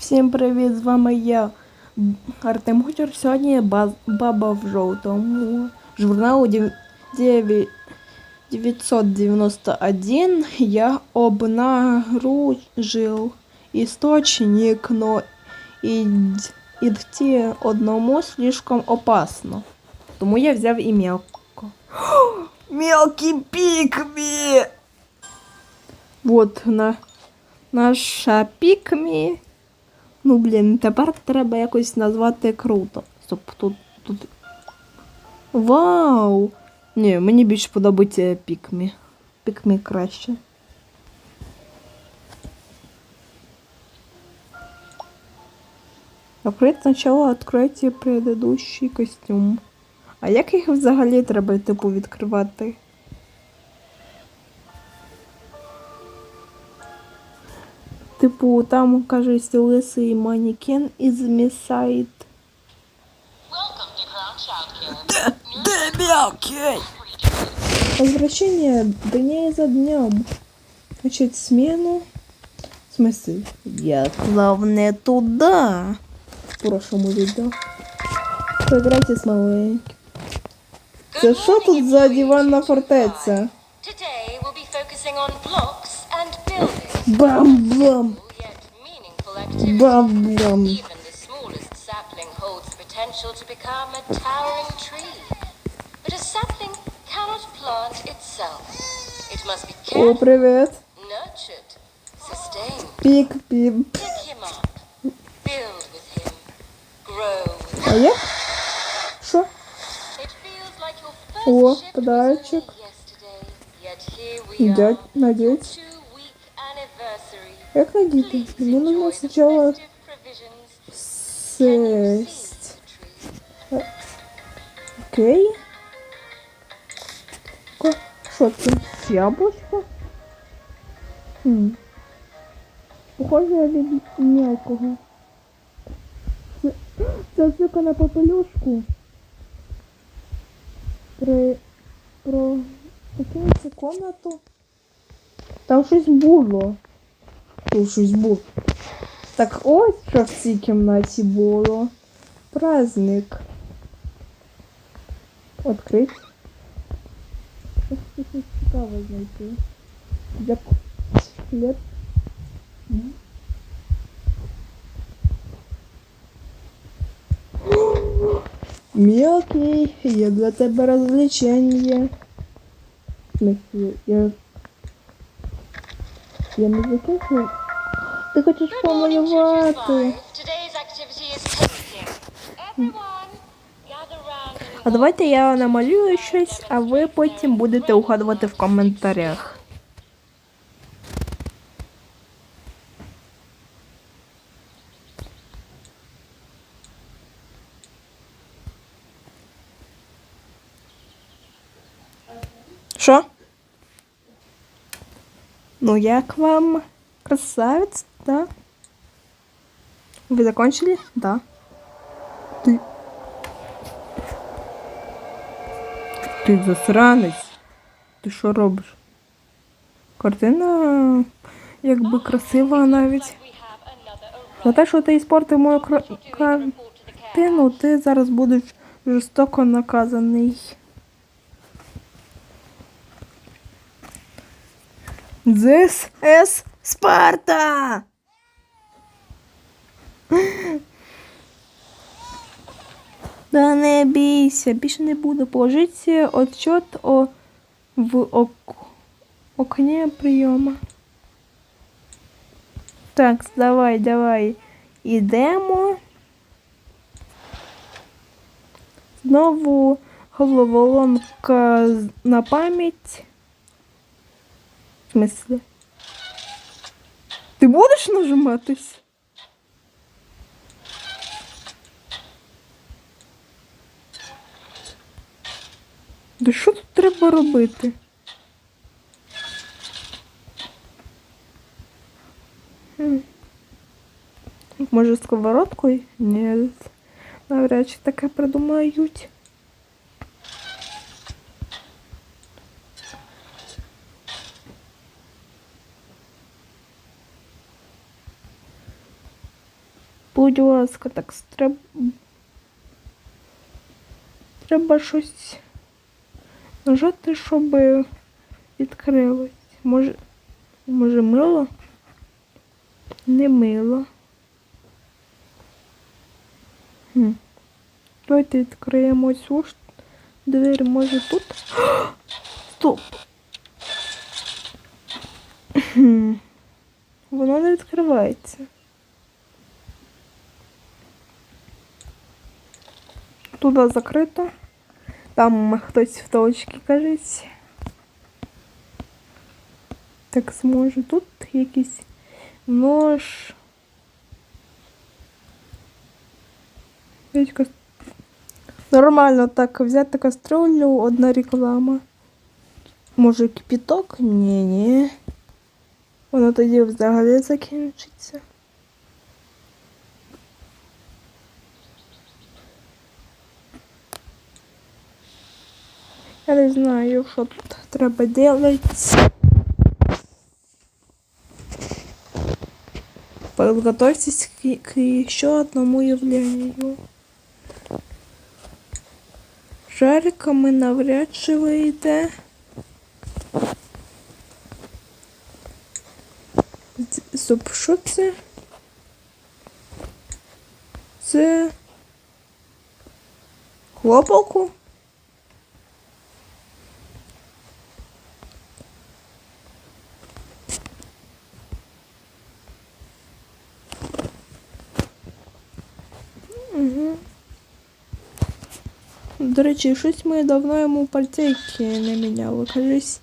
Всім привіт! З вами я, Артем Гутер. Сьогодні баз- баба в жовтому. Журналу дев- деві- 991 я обнаружил источник, но ид- идти одному слишком опасно. Тому я взяв і мелко. Мелкий пікмі! Вот на, наша пікмі. Ну, блін, тепер треба якось назвати круто. Стоп, тут. тут. Вау! Ні, мені більше подобається пікмі. Пікмі краще. Открыть спочатку откройте предыдущий костюм. А як їх взагалі треба, типу, відкривати? Типу, там, кажуть, лисий манекен із місайт. Welcome to Crown Childcare. Де мелкий? Возвращение дней за днем. Значит, смену. В смысле? Я главное туда. В прошлому відео. Поиграйте з маленьким. Це що тут за диванна фортеця? Today we'll be focusing on blocks and buildings, Бам-бам! yet meaningful activities. Бам-бам! Even the smallest sapling holds the potential to become a towering tree. But a sapling cannot plant itself. It must be О, cared, привіт! nurtured, sustained. Пік-піп. Pick him up, build with him, grow with А як? Що? It feels like your first О, shift was only подарочек. yesterday, yet Як надіти? Мені нужно see сесть. Окей. Що це? Яблучко? Хм. Похоже від мелкого. Це, ссылка на попелюшку. Про... Про... Покиньте комнату. Там щось було. Тут щось було. Так ось що в цій кімнаті було. Праздник. Открыть. Ось щось цікаве знайти. Для хліб. М. Мелкий, є для тебе розвлечення. В смысле, я... Я не закінчив. Ти хочеш Tutors помалювати. А давайте я намалюю щось, а ви потім будете угадувати в коментарях. Що? Ну, як вам красавець, да? Вы закончили? Да. Ты Ти засранець. Ти що робиш? Картина якби красива навіть. За те, що ти іспортив мою картину, ти зараз будеш жорстоко наказаний. This is Sparta! Да не бійся, більше не буду. Положите отчет о, в ок, окне прийома. Так, давай, давай. Ідемо. Знову головоломка на пам'ять. В смысле? Ти будеш нажиматись? Да що тут треба робити? Хм. Може сковородкою? Ні. Навряд чи таке придумають. Будь ласка, так треба. Треба щось нажати, щоб відкрилось. Може. Може мило? Не мило. Хм. Давайте відкриємо цю двері, може тут. Стоп. Воно не відкривається. Туди закрито. Там хтось в точці кажеться. Так зможе тут якийсь нож. Нормально так взяти каструлю, одна реклама. Може кипіток? Ні, ні. Воно тоді взагалі закінчиться. Я не знаю, що тут треба делать. Подготовьтесь к, к еще одному явлению. Шариками навряд чи вийде. З- Стоп, що це? Це хлопалку? До речі, щось ми давно йому пальцейки не міняли. Кажись,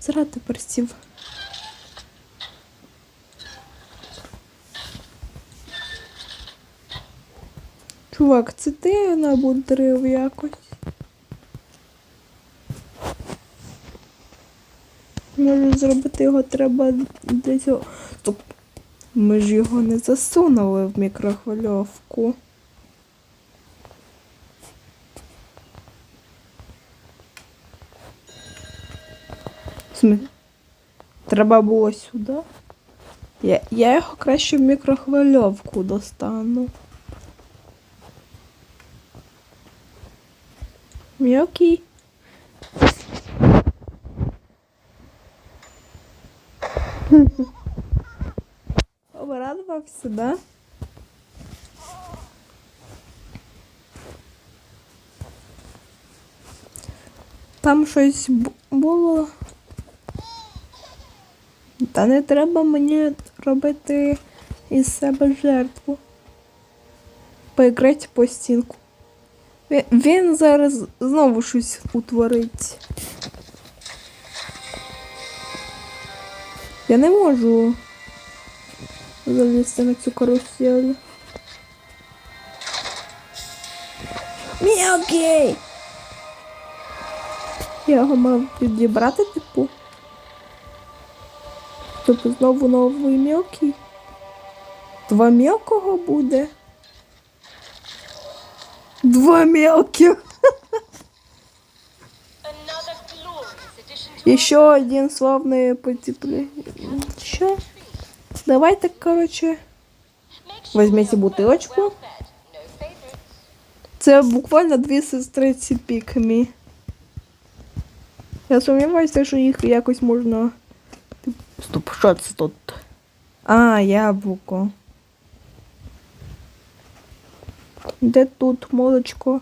зрати перстів. Чувак, це ти набудрив якось? Може зробити його треба цього. Стоп. Ми ж його не засунули в мікрохвильовку. Смі- Треба було сюди. Я, я його краще в мікрохвильовку достану. М'який. Обрадувався, да? Там щось було. Та не треба мені робити із себе жертву. Поіграти по стінку. Він, зараз знову щось утворить. Я не можу залізти на цю карусель. Мілкий! Я його мав підібрати, типу. Тобто знову новий мілкий. Два мілкого буде. Два glorious Еще один славный потепление. Что? Давайте, короче, Make sure Возьмите бутылочку. це буквально дві сестриці пікмі. Я сумніваюся, що їх якось можна. Стоп, що це тут? А, яблуко. Де тут молочко?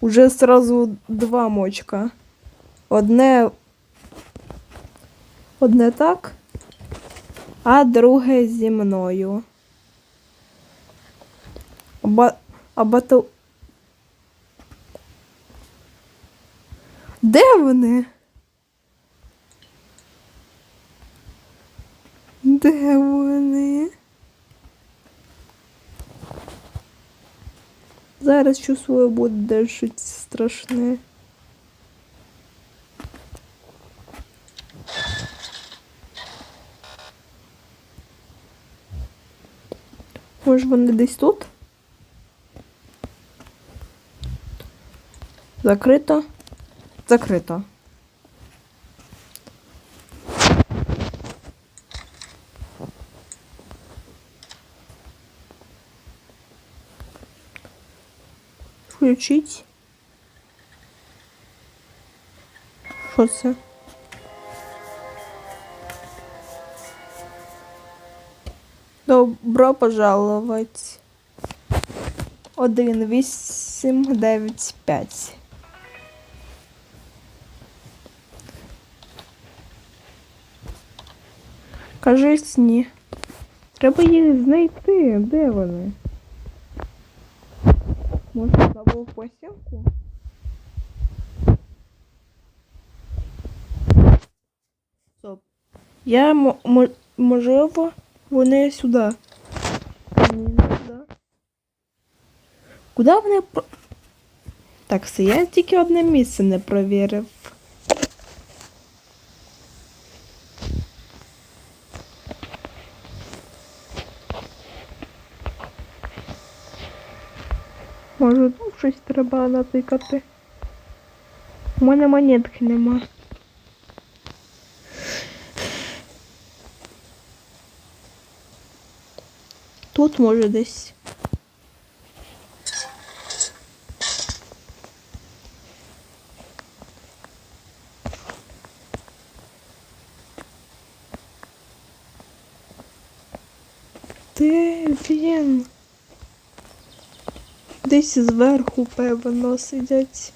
Уже сразу два мочка. Одне. Одне так, а друге зі мною. Ба... А батл... Де вони? Де вони? Зараз чувствую, буде щось страшне. Може вони десь тут? Закрито. Закрито. Включить. Що це? Добро пожаловать. Один, вісім, дев'ять, п'ять. Кажись, ні. Треба їх знайти. Де вони? Може, забув в пластинку? Стоп. Я можливо, вони сюди. Ні, не сюди. Куди вони. Так, все, я тільки одне місце не провірив. Щось треба натикати. У мене монетки нема. Тут може десь. Де він? Десь зверху, певно, сидять.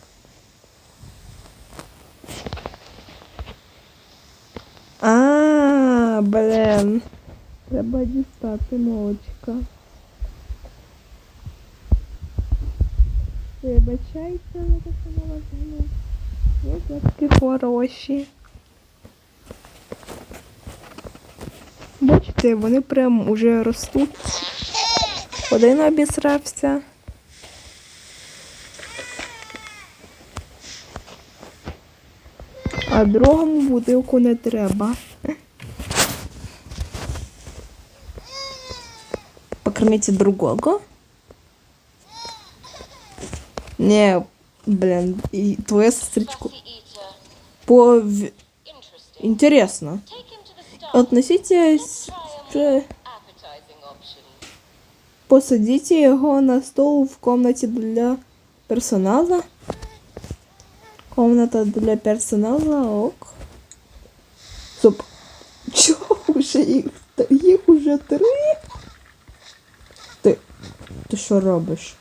А, блін. Треба дістати молочка. Вибачайте, за таке налаження. Ось такі хороші. Бачите, вони прям уже ростуть. Один обісрався. А другому бутилку не треба. Покормите другого. Не, блин, и твоя сестричку. По... Интересно. Относитесь... Посадите його на стол в комнаті для персонала. Комната для персонала, ок. Стоп. Чого вже їх? Їх уже три? Ти. Ти що робиш?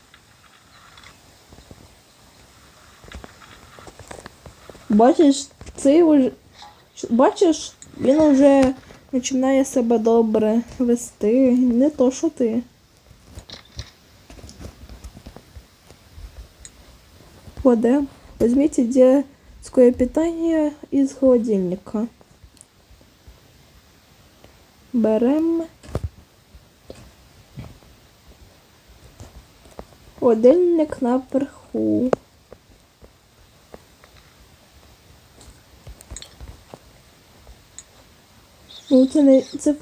Бачиш, цей уже. Бачиш, він уже починає себе добре вести. Не то, що ти. Вода. Возьмите детское питание из холодильника. Берем. Холодильник наверху. Ну, це не. Це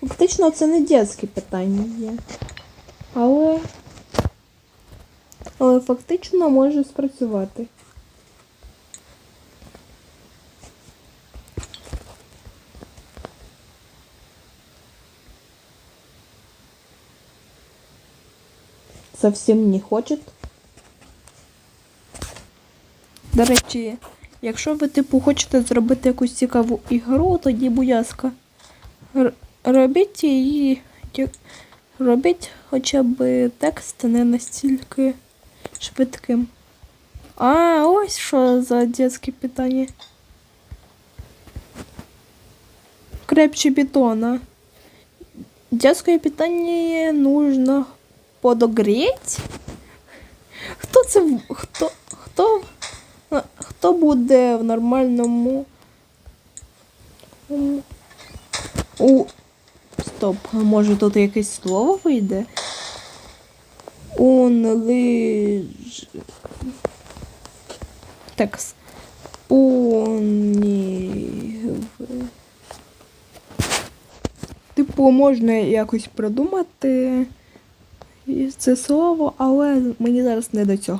фактично це не дитяче питання є. Але. Але фактично може спрацювати. Совсем не хочет. До речі, якщо ви, типу, хочете зробити якусь цікаву ігру, тоді, будь ласка, робіть її. Робіть хоча б текст не настільки швидким. А, ось що за детське питання. Крепче бетона. Детское питание нужно подогреть. Хто це? Хто? Хто? Хто буде в нормальному? У. Стоп, може тут якесь слово вийде? Он лиж. Так. Уні. Типу, можна якось придумати це слово, але мені зараз не до цього.